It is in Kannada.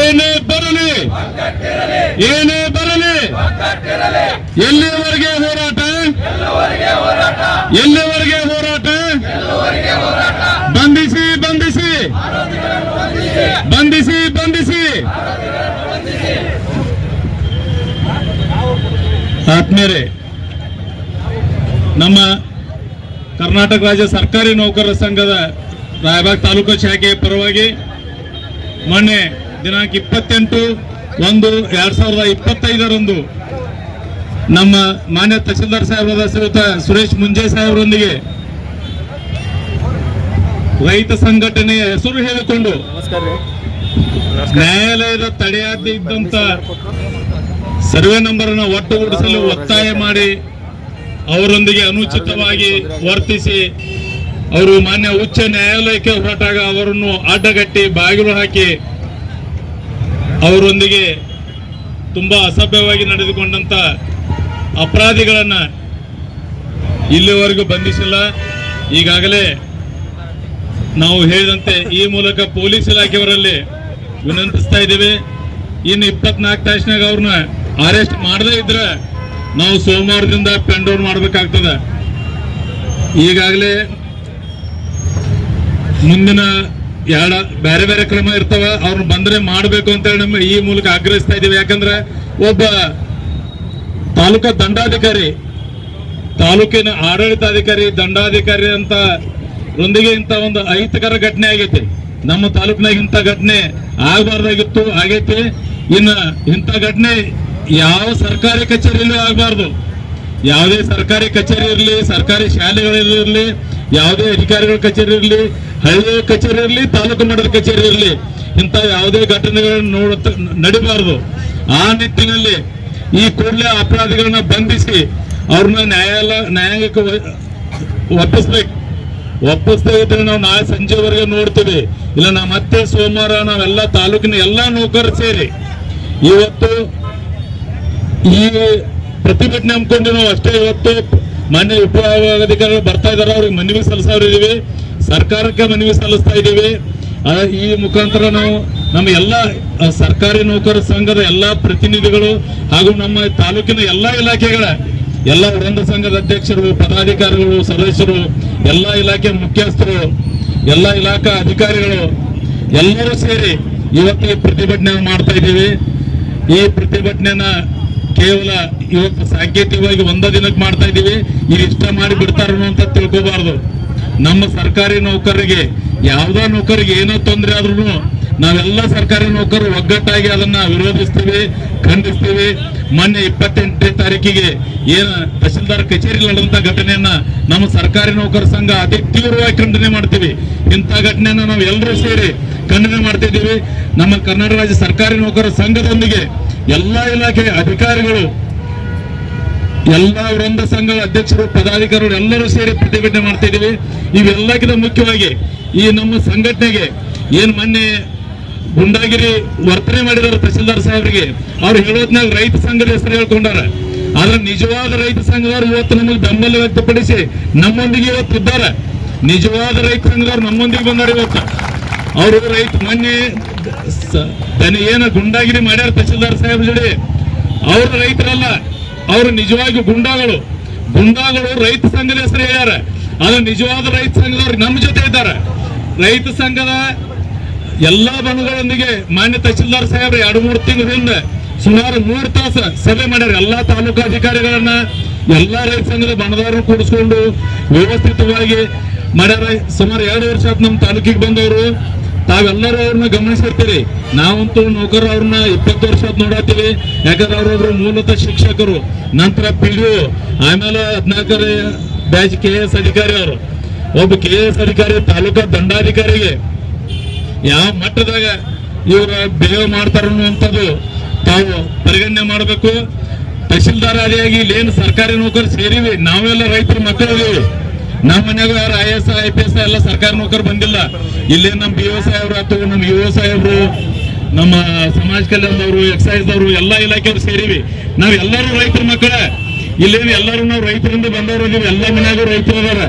ಏನೇ ಬರಲಿ ಏನೇ ಬರಲಿ, ಎಲ್ಲಿವರೆಗೆ ಹೋರಾಟ? ಎಲ್ಲಿವರೆಗೆ ಹೋರಾಟ? ಬಂಧಿಸಿ ಬಂಧಿಸಿ ಬಂಧಿಸಿ ಬಂಧಿಸಿ. ಆತ್ಮೇರೆ ನಮ್ಮ ಕರ್ನಾಟಕ ರಾಜ್ಯ ಸರ್ಕಾರಿ ನೌಕರರ ಸಂಘದ ರಾಯಬಾಗ್ ತಾಲೂಕು ಶಾಖೆಯ ಪರವಾಗಿ ಮೊನ್ನೆ ದಿನಾಂಕ ಇಪ್ಪತ್ತೆಂಟು ಒಂದು ಎರಡ್ ಸಾವಿರದ ಇಪ್ಪತ್ತೈದರಂದು ನಮ್ಮ ಮಾನ್ಯ ತಹಸೀಲ್ದಾರ್ ಸಾಹೇಬರಾದ ಶ್ರೀಯುತ ಸುರೇಶ್ ಮುಂಜೆ ಸಾಹೇಬರೊಂದಿಗೆ ರೈತ ಸಂಘಟನೆಯ ಹೆಸರು ಹೇಳಿಕೊಂಡು ನ್ಯಾಯಾಲಯದ ತಡೆಯಾದ ಇದ್ದಂತ ಸರ್ವೆ ನಂಬರ್ ಅನ್ನು ಒಟ್ಟುಗೂಡಿಸಲು ಒತ್ತಾಯ ಮಾಡಿ ಅವರೊಂದಿಗೆ ಅನುಚಿತವಾಗಿ ವರ್ತಿಸಿ ಅವರು ಮಾನ್ಯ ಉಚ್ಚ ನ್ಯಾಯಾಲಯಕ್ಕೆ ಹೊರಟಾಗ ಅವರನ್ನು ಅಡ್ಡಗಟ್ಟಿ ಬಾಗಿಲು ಹಾಕಿ ಅವರೊಂದಿಗೆ ತುಂಬಾ ಅಸಭ್ಯವಾಗಿ ನಡೆದುಕೊಂಡಂತ ಅಪರಾಧಿಗಳನ್ನ ಇಲ್ಲಿವರೆಗೂ ಬಂಧಿಸಿಲ್ಲ. ಈಗಾಗಲೇ ನಾವು ಹೇಳಿದಂತೆ ಈ ಮೂಲಕ ಪೊಲೀಸ್ ಇಲಾಖೆಯವರಲ್ಲಿ ವಿನಂತಿಸ್ತಾ ಇದ್ದೇವೆ. ಇನ್ನು ಇಪ್ಪತ್ನಾಲ್ಕು ತಾಸಿನಾಗ ಅವ್ರನ್ನ ಅರೆಸ್ಟ್ ಮಾಡದೇ ಇದ್ರೆ ನಾವು ಸೋಮವಾರದಿಂದ ಪೆನ್ ಡೌನ್ ಮಾಡ್ಬೇಕಾಗ್ತದೆ. ಈಗಾಗಲೇ ಮುಂದಿನ ಎರಡು ಬೇರೆ ಬೇರೆ ಕ್ರಮ ಇರ್ತವ ಅವ್ರನ್ನ ಬಂದ್ರೆ ಮಾಡಬೇಕು ಅಂತ ಹೇಳಿ ನಮ್ಮ ಈ ಮೂಲಕ ಆಗ್ರಹಿಸ್ತಾ ಇದ್ದೀವಿ ಯಾಕಂದ್ರೆ ಒಬ್ಬ ತಾಲೂಕಾ ದಂಡಾಧಿಕಾರಿ, ತಾಲೂಕಿನ ಆಡಳಿತಾಧಿಕಾರಿ, ದಂಡಾಧಿಕಾರಿ ಅಂತ ರೊಂದಿಗೆ ಇಂತ ಒಂದು ಅಹಿತಕರ ಘಟನೆ ಆಗೈತಿ. ನಮ್ಮ ತಾಲೂಕಿನಾಗ ಇಂಥ ಘಟನೆ ಆಗಬಾರ್ದಾಗಿತ್ತು, ಆಗೈತಿ. ಇನ್ನ ಇಂಥ ಘಟನೆ ಯಾವ ಸರ್ಕಾರಿ ಕಚೇರಿಯಲ್ಲೂ ಆಗಬಾರ್ದು. ಯಾವುದೇ ಸರ್ಕಾರಿ ಕಚೇರಿ ಇರಲಿ, ಸರ್ಕಾರಿ ಶಾಲೆಗಳಿರಲಿ ಯಾವುದೇ ಅಧಿಕಾರಿಗಳ ಕಚೇರಿ ಇರಲಿ ಹಳ್ಳಿಯ ಕಚೇರಿ ಇರಲಿ ತಾಲೂಕು ಮಟ್ಟದ ಕಚೇರಿ ಇರಲಿ ಇಂಥ ಯಾವುದೇ ಘಟನೆಗಳನ್ನು ನೋಡ ನಡಿಬಾರದು. ಆ ನಿಟ್ಟಿನಲ್ಲಿ ಈ ಕೂಡಲೇ ಅಪರಾಧಿಗಳನ್ನ ಬಂಧಿಸಿ ಅವ್ರನ್ನ ನ್ಯಾಯಾಲಯ ನ್ಯಾಯಾಂಗಕ್ಕೆ ಒಪ್ಪಿಸ್ಬೇಕು. ಒಪ್ಪಿಸ್ತಾ ನಾವು ನಾಳೆ ಸಂಜೆವರೆಗೆ ನೋಡ್ತೀವಿ. ಇಲ್ಲ, ನಾ ಮತ್ತೆ ಸೋಮವಾರ ನಾವೆಲ್ಲ ತಾಲೂಕಿನ ಎಲ್ಲಾ ನೌಕರರು ಸೇರಿ ಇವತ್ತು ಈ ಪ್ರತಿಭಟನೆ ಹಮ್ಮಿಕೊಂಡು ನಾವು ಅಷ್ಟೇ ಇವತ್ತು ಮಾನ್ಯ ಉಪವಿಭಾಗಾಧಿಕಾರಿಗಳು ಬರ್ತಾ ಇದಾರೆ ಅವ್ರಿಗೆ ಮನವಿ ಸಲ್ಲಿಸೋರಿದ್ದೀವಿ. ಸರ್ಕಾರಕ್ಕೆ ಮನವಿ ಸಲ್ಲಿಸ್ತಾ ಇದ್ದೀವಿ. ಈ ಮುಖಾಂತರ ನಾವು ನಮ್ಮ ಎಲ್ಲ ಸರ್ಕಾರಿ ನೌಕರ ಸಂಘದ ಎಲ್ಲಾ ಪ್ರತಿನಿಧಿಗಳು ಹಾಗೂ ನಮ್ಮ ತಾಲೂಕಿನ ಎಲ್ಲಾ ಇಲಾಖೆಗಳ, ಎಲ್ಲ ವೃಂದ ಸಂಘದ ಅಧ್ಯಕ್ಷರು, ಪದಾಧಿಕಾರಿಗಳು, ಸದಸ್ಯರು, ಎಲ್ಲಾ ಇಲಾಖೆ ಮುಖ್ಯಸ್ಥರು, ಎಲ್ಲಾ ಇಲಾಖಾ ಅಧಿಕಾರಿಗಳು, ಎಲ್ಲರೂ ಸೇರಿ ಇವತ್ತು ಈ ಪ್ರತಿಭಟನೆ ಮಾಡ್ತಾ ಇದ್ದೀವಿ. ಈ ಪ್ರತಿಭಟನೆನ ಕೇವಲ ಇವತ್ತು ಸಾಂಕೇತಿಕವಾಗಿ ಒಂದ ದಿನಕ್ಕೆ ಮಾಡ್ತಾ ಇದ್ದೀವಿ. ಇಷ್ಟ ಮಾಡಿ ಬಿಡ್ತಾರ ಅಂತ ತಿಳ್ಕೋಬಾರ್ದು. ನಮ್ಮ ಸರ್ಕಾರಿ ನೌಕರರಿಗೆ ಯಾವುದೇ ನೌಕರಿಗೆ ಏನೋ ತೊಂದರೆ ಆದ್ರೂ ನಾವೆಲ್ಲ ಸರ್ಕಾರಿ ನೌಕರರು ಒಗ್ಗಟ್ಟಾಗಿ ಅದನ್ನ ವಿರೋಧಿಸ್ತೀವಿ, ಖಂಡಿಸ್ತೀವಿ. ಮೊನ್ನೆ ಇಪ್ಪತ್ತೆಂಟನೇ ತಾರೀಕಿಗೆ ಏನ ತಹಸೀಲ್ದಾರ್ ಕಚೇರಿ ನಡೆದಂತ ಘಟನೆಯನ್ನ ನಮ್ಮ ಸರ್ಕಾರಿ ನೌಕರ ಸಂಘ ಅತಿ ತೀವ್ರವಾಗಿ ಖಂಡನೆ ಮಾಡ್ತೀವಿ. ಇಂಥ ಘಟನೆಯನ್ನ ನಾವು ಎಲ್ಲರೂ ಸೇರಿ ಖಂಡನೆ ಮಾಡ್ತಿದ್ದೀವಿ. ನಮ್ಮ ಕರ್ನಾಟಕ ರಾಜ್ಯ ಸರ್ಕಾರಿ ನೌಕರ ಸಂಘದೊಂದಿಗೆ ಎಲ್ಲಾ ಇಲಾಖೆಯ ಅಧಿಕಾರಿಗಳು ಎಲ್ಲಾ ವೃಂದ ಸಂಘಗಳ ಅಧ್ಯಕ್ಷರು, ಪದಾಧಿಕಾರಿಗಳು ಎಲ್ಲರೂ ಸೇರಿ ಪ್ರತಿಭಟನೆ ಮಾಡ್ತಾ ಇದ್ದೀವಿ ಇವೆಲ್ಲಕ್ಕಿಂತ ಮುಖ್ಯವಾಗಿ ಈ ನಮ್ಮ ಸಂಘಟನೆಗೆ ಏನ್ ಮೊನ್ನೆ ಗುಂಡಾಗಿರಿ ವರ್ತನೆ ಮಾಡಿದಾರೆ ತಹಸೀಲ್ದಾರ್ ಸಾಹೇಬರಿಗೆ. ಅವ್ರು ಹೇಳೋದ್ನಾಗ ರೈತ ಸಂಘದ ಹೆಸರು ಹೇಳ್ಕೊಂಡಾರ. ಆದ್ರೆ ನಿಜವಾದ ರೈತ ಸಂಘದವ್ರು ಇವತ್ತು ನಮಗೆ ಬೆಂಬಲ ವ್ಯಕ್ತಪಡಿಸಿ ನಮ್ಮೊಂದಿಗೆ ಇವತ್ತು ಇದ್ದಾರೆ. ನಿಜವಾದ ರೈತ ಸಂಘದವ್ರು ನಮ್ಮೊಂದಿಗೆ ಬಂದಾರ ಇವತ್ತು. ಅವರು ರೈತ ಮೊನ್ನೆ ಏನ ಗುಂಡಾಗಿರಿ ಮಾಡ್ಯಾರ ತಹಸೀಲ್ದಾರ್ ಸಾಹೇಬ್ ಜೋಡಿ. ಅವರು ರೈತರಲ್ಲ. ಅವರು ನಿಜವಾಗಿ ಗುಂಡಾಗಳು. ಗುಂಡಾಗಳು ರೈತ ಸಂಘದ ಹೆಸರು ಹೇಳ್ಯಾರ. ಆದ್ರೆ ನಿಜವಾದ ರೈತ ಸಂಘದವ್ರು ನಮ್ಮ ಜೊತೆ ಇದ್ದಾರೆ. ರೈತ ಸಂಘದ ಎಲ್ಲಾ ಬಣಗಳೊಂದಿಗೆ ಮಾನ್ಯ ತಹಶೀಲ್ದಾರ್ ಸಾಹೇಬ್ರ, ಎರಡು ಮೂರು ತಿಂಗಳಿಂದ ಸುಮಾರು ಮೂರು ತಾಸು ಸಭೆ ಮಾಡ್ಯಾರ. ಎಲ್ಲಾ ತಾಲೂಕು ಅಧಿಕಾರಿಗಳನ್ನ, ಎಲ್ಲಾ ರೈತ ಸಂಘದ ಬಣದವ್ರನ್ನ ಕೂಡಿಸ್ಕೊಂಡು ವ್ಯವಸ್ಥಿತವಾಗಿ ಮಾಡ್ಯಾರ. ಸುಮಾರು ಎರಡು ವರ್ಷ ಆಯ್ತು ನಮ್ಮ ತಾಲೂಕಿಗೆ ಬಂದವರು. ತಾವೆಲ್ಲರೂ ಅವ್ರನ್ನ ಗಮನಿಸಿರ್ತೀರಿ. ನಾವಂತೂ ನೌಕರ ಅವ್ರನ್ನ ಇಪ್ಪತ್ತು ವರ್ಷ ನೋಡತ್ತೀವಿ. ಯಾಕಂದ್ರೆ ಅವ್ರೊಬ್ರು ಮೂಲತಃ ಶಿಕ್ಷಕರು. ನಂತರ ಪಿ ಆಮೇಲೆ ಹದಿನಾಲ್ಕರ ಬ್ಯಾಚ್ ಕೆ ಎಸ್ ಅಧಿಕಾರಿ ಅವರು. ಒಬ್ಬ ಕೆ ಎಸ್ ಅಧಿಕಾರಿ, ತಾಲೂಕಾ ದಂಡಾಧಿಕಾರಿಗೆ ಯಾವ ಮಟ್ಟದಾಗ ಇವ್ರ ಬಿಹೇವ್ ಮಾಡ್ತಾರ ಅನ್ನುವಂಥದ್ದು ತಾವು ಪರಿಗಣನೆ ಮಾಡಬೇಕು. ತಹಶೀಲ್ದಾರ್ ಆದಿಯಾಗಿ ಏನು ಸರ್ಕಾರಿ ನೌಕರು ಸೇರಿವಿ. ನಾವೆಲ್ಲ ರೈತರ ಮಕ್ಕಳಿದೀವಿ ನಮ್ಮ ಮನೆಯಾಗ ಯಾರು I S I P S ಎಲ್ಲ ಸರ್ಕಾರಿ ನೌಕರು ಬಂದಿಲ್ಲ. ಇಲ್ಲಿ ನಮ್ಮ ಬಿ ಓ ಸಾಹೇಬ್ರು ಆತು, ನಮ್ಮ ಯು ಓ ಸಾಹೇಬ್ರು, ನಮ್ಮ ಸಮಾಜ ಕಲ್ಯಾಣದವರು ಎಕ್ಸೈಸ್ ದವರು ಎಲ್ಲಾ ಇಲಾಖೆಯವರು ಸೇರಿವಿ. ನಾವ್ ಎಲ್ಲರೂ ರೈತರ ಮಕ್ಕಳ. ಇಲ್ಲೇನು ಎಲ್ಲರೂ ನಾವು ರೈತರಿಂದ ಬಂದವರು ಇದೀವಿ. ಎಲ್ಲ ಮನೆಯಾಗ ರೈತರು ಅದಾರ.